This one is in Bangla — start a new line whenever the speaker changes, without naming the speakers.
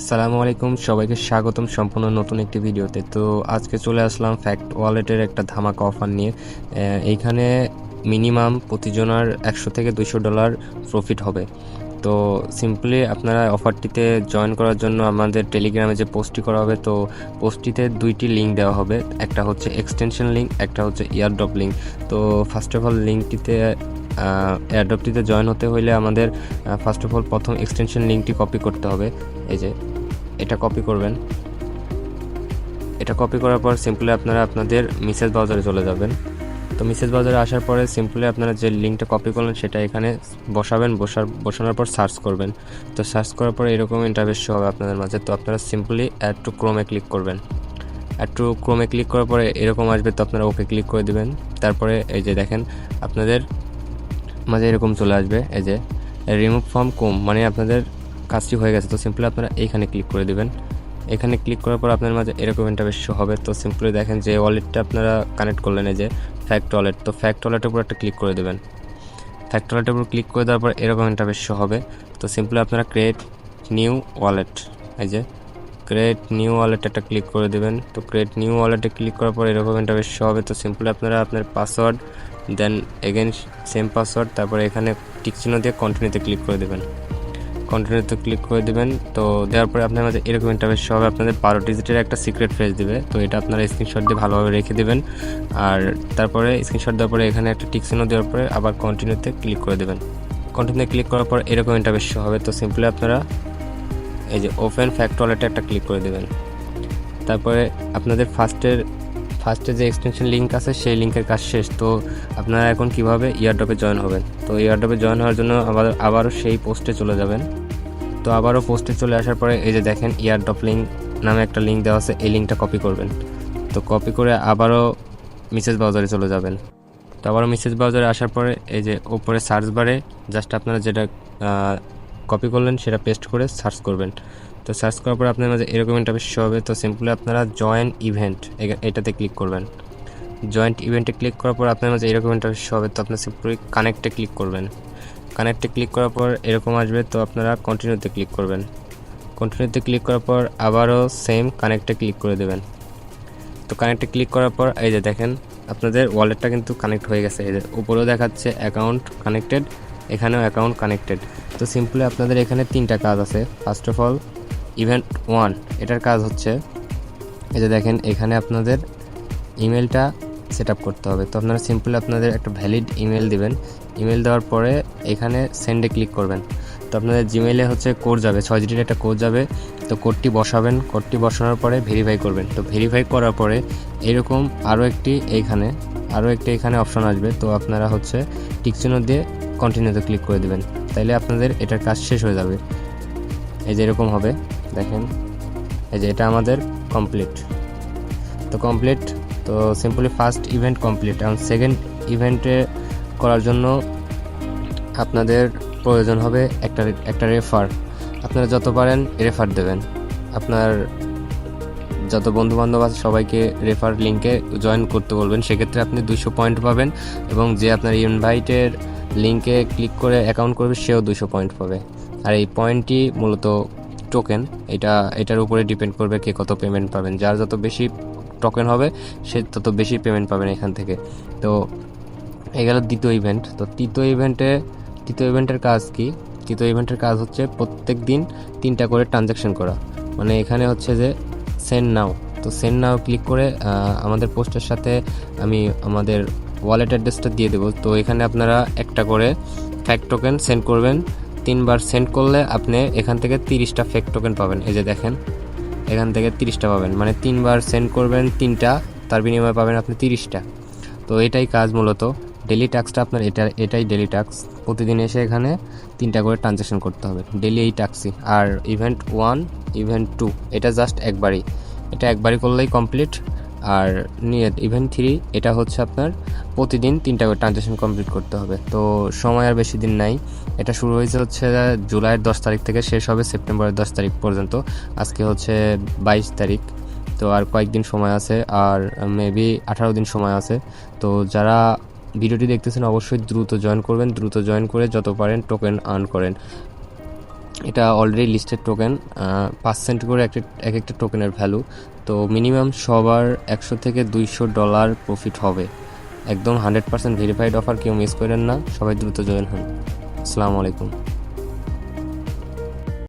আসসালামু আলাইকুম, সবাইকে স্বাগতম সম্পূর্ণ নতুন একটি ভিডিওতে। তো আজকে চলে আসলাম ফ্যাক্ট ওয়ালেটের একটা ধামাকা অফার নিয়ে। এইখানে মিনিমাম প্রতিজনার একশো থেকে দুশো ডলার প্রফিট হবে। তো সিম্পলি আপনারা অফারটিতে জয়েন করার জন্য আমাদের টেলিগ্রামে যে পোস্টটি করা হবে, তো পোস্টটিতে দুইটি লিঙ্ক দেওয়া হবে। একটা হচ্ছে এক্সটেনশন লিঙ্ক একটা হচ্ছে ইয়ারড্রপ লিঙ্ক তো ফার্স্ট অফ অল লিঙ্কটিতে এয়ারড্রপটিতে জয়েন হতে হলে আমাদের ফার্স্ট অফ অল প্রথম এক্সটেনশন লিঙ্কটি কপি করতে হবে। এই যে, এটা কপি করবেন। এটা কপি করার পর সিম্পলি আপনারা আপনাদের মিসেস ব্রাউজারে চলে যাবেন। তো মিসেস ব্রাউজারে আসার পরে সিম্পলি আপনারা যে লিঙ্কটা কপি করলেন, সেটা এখানে বসাবেন। বসার, বসানোর পর সার্চ করবেন। তো সার্চ করার পরে এরকম ইন্টারভেস হবে আপনাদের মাঝে। তো আপনারা সিম্পলি অ্যাড টু ক্রোমে ক্লিক করবেন। অ্যাড টু ক্রোমে ক্লিক করার পরে এরকম আসবে, তো আপনারা ওকে ক্লিক করে দেবেন। তারপরে এই যে দেখেন, আপনাদের মাঝে এরকম চলে আসবে, এই যে রিমুভ ফর্ম কম মানে আপনাদের কাজটি হয়ে গেছে, তো সিম্পলি আপনারা এইখানে ক্লিক করে দেবেন। এখানে ক্লিক করার পর আপনার মাঝে এরকম ইন্টারভেস হবে, তো সিম্পলি দেখেন যে ওয়ালেটটা আপনারা কানেক্ট করলেন, এই যে ফ্যাক্ট ওয়ালেট তো ফ্যাক্ট ওয়ালেটের উপর একটা ক্লিক করে দেবেন। ফ্যাক্ট ওয়ালেটের উপর ক্লিক করে দেওয়ার পর এরকম ইন্টারভেস হবে, তো সিম্পলি আপনারা ক্রিয়েট নিউ ওয়ালেট এই যে ক্রিয়েট নিউ ওয়ালেট একটা ক্লিক করে দেবেন, তো ক্রিয়েট নিউ ওয়ালেটে ক্লিক করার পর এরকম ইন্টারভেস হবে, তো সিম্পলি আপনারা আপনার পাসওয়ার্ড দেন এগেন সেম পাসওয়ার্ড তারপরে এখানে টিক চিহ্ন দিয়ে কন্টিনিউতে ক্লিক করে দেবেন। কন্টিনিউতে ক্লিক করে দেবেন, তো দেওয়ার পরে আপনার মাঝে এরকম ইন্টারভেস হবে আপনাদের বারো ডিজিটের একটা সিক্রেট ফ্রেজ দেবে। তো এটা আপনারা স্ক্রিনশট দিয়ে ভালোভাবে রেখে দেবেন। আর তারপরে স্ক্রিনশট দেওয়ার পরে এখানে একটা টিক চিহ্ন দেওয়ার পরে আবার কন্টিনিউতে ক্লিক করে দেবেন। কন্টিনিউতে ক্লিক করার পর এরকম ইন্টারভেস হবে। তো সিম্পলি আপনারা এই যে ওপেন ফ্যাক্ট ওয়ালেটে একটা ক্লিক করে দেবেন। তারপরে আপনাদের ফার্স্টের ফার্স্টে যে এক্সটেনশন লিঙ্ক আছে, সেই লিঙ্কের কাজ শেষ। তো আপনারা এখন কীভাবে ইয়ারড্রপে জয়েন হবেন? তো ইয়ারড্রপে জয়েন হওয়ার জন্য আবার, আবারও সেই পোস্টে চলে যাবেন। তো আবারও পোস্টে চলে আসার পরে এই যে দেখেন ইয়ারড্রপ লিঙ্ক নামে একটা লিঙ্ক দেওয়া আছে, এই লিঙ্কটা কপি করবেন। তো কপি করে আবারও মিসেস ব্রাউজারে চলে যাবেন। তো আবারও মিসেস ব্রাউজারে আসার পরে এই যে ওপরে সার্চ বারে জাস্ট আপনারা যেটা কপি করলেন সেটা পেস্ট করে সার্চ করবেন। তো সার্চ করার পরে আপনার মাঝে এরকম ইন্টারফেস শো হবে। তো সিম্পলি আপনারা জয়েন ইভেন্ট এটাতে ক্লিক করবেন। জয়েন্ট ইভেন্টে ক্লিক করার পর আপনার মাঝে এরকম ইন্টারফেস শো হবে, তো আপনার সিম্পলি কানেক্টে ক্লিক করবেন। কানেক্টে ক্লিক করার পর এরকম আসবে, তো আপনারা কন্টিনিউতে ক্লিক করবেন। কন্টিনিউতে ক্লিক করার পর আবারও সেম কানেক্টে ক্লিক করে দেবেন। তো কানেক্টে ক্লিক করার পর এই যে দেখেন, আপনাদের ওয়ালেটটা কিন্তু কানেক্ট হয়ে গেছে। যে উপরেও দেখাচ্ছে অ্যাকাউন্ট কানেক্টেড এখানেও অ্যাকাউন্ট কানেক্টেড তো সিম্পলি আপনাদের এখানে তিনটা কাজ আছে। First of all event one এটার কাজ হচ্ছে, এই যে দেখেন, এখানে আপনাদের ইমেলটা সেট আপ করতে হবে। তো আপনারা সিম্পলি আপনাদের একটা ভ্যালিড ইমেল দিবেন। ইমেল দেওয়ার পরে এখানে সেন্ডে ক্লিক করবেন। তো আপনাদের জিমেলে হচ্ছে কোড যাবে, ছয় ডিজিটের একটা কোড যাবে। তো কোডটি বসাবেন কোডটি বসানোর পরে ভেরিফাই করবেন। তো ভেরিফাই করার পরে এরকম আরও একটি এইখানে আরও একটি এখানে অপশন আসবে। তো আপনারা হচ্ছে টিকচিহ্ন দিয়ে কন্টিনিউতে ক্লিক করে দেবেন। তাইলে আপনাদের এটার কাজ শেষ হয়ে যাবে। এই যে এরকম হবে। দেখেন, এই যে এটা আমাদের কমপ্লিট তো কমপ্লিট তো সিম্পলি ফার্স্ট ইভেন্ট কমপ্লিট এখন সেকেন্ড ইভেন্টে করার জন্য আপনাদের প্রয়োজন হবে একটা একটা রেফার আপনারা যত পারেন রেফার দেবেন। আপনার যত বন্ধু বান্ধব আছে সবাইকে রেফার লিঙ্কে জয়েন করতে বলবেন। সেক্ষেত্রে আপনি দুশো পয়েন্ট পাবেন এবং যে আপনার ইনভাইটের লিঙ্কে ক্লিক করে অ্যাকাউন্ট করবে, সেও দুশো পয়েন্ট পাবে। আর এই পয়েন্টটি মূলত টোকেন এটা, এটার উপরে ডিপেন্ড করবে কে কত পেমেন্ট পাবেন। যার যত বেশি টোকেন হবে, সে তত বেশি পেমেন্ট পাবেন এখান থেকে। তো, এই গেল দ্বিতীয় ইভেন্ট তো, তৃতীয় ইভেন্টে তৃতীয় ইভেন্টের কাজ কি? তৃতীয় ইভেন্টের কাজ হচ্ছে প্রত্যেক দিন তিনটা করে ট্রানজ্যাকশন করা। মানে এখানে হচ্ছে যে সেন্ড নাও তো সেন্ড নাও ক্লিক করে আমাদের পোস্টের সাথে আমি আমাদের ওয়ালেট অ্যাড্রেসটা দিয়ে দেবো। তো, এখানে আপনারা একটা করে ফ্যাক টোকেন সেন্ড করবেন। তিনবার সেন্ড করলে আপনি এখান থেকে তিরিশটা ফেক টোকেন পাবেন। এই যে দেখেন, এখান থেকে তিরিশটা পাবেন। মানে তিনবার সেন্ড করবেন তিনটা, তার বিনিময়ে পাবেন আপনি তিরিশটা। তো এটাই কাজ মূলত। ডেলি টাস্কটা আপনার এটা, এটাই ডেলি টাস্ক প্রতিদিন এসে এখানে তিনটা করে ট্রানজ্যাকশন করতে হবে। ডেলি এই টাস্কই আর ইভেন্ট ওয়ান ইভেন্ট টু এটা জাস্ট একবারই। এটা একবারই করলেই কমপ্লিট আর ইভেন্ট থ্রি এটা হচ্ছে আপনার প্রতিদিন তিনটা করে ট্রানজ্যাকশন কমপ্লিট করতে হবে। তো সময় আর বেশি দিন নাই। এটা শুরু হয়েছে হচ্ছে জুলাইয়ের দশ তারিখ থেকে, শেষ হবে সেপ্টেম্বরের দশ তারিখ পর্যন্ত। আজকে হচ্ছে বাইশ তারিখ। তো আর কয়েকদিন সময় আছে, আর মেবি আঠারো দিন সময় আছে। তো যারা ভিডিওটি দেখতেছেন, অবশ্যই দ্রুত জয়েন করবেন। দ্রুত জয়েন করে যত পারেন টোকেন আর্ন করেন। এটা অলরেডি লিস্টেড টোকেন পাঁচ সেন্ট করে এক এক একটা টোকেনের ভ্যালু তো মিনিমাম সবার একশো থেকে দুইশো ডলার প্রফিট হবে। একদম হান্ড্রেড পার্সেন্ট ভেরিফাইড অফার কেউ মিস করেন না। সবাই দ্রুত জয়েন হন। আসসালামু আলাইকুম।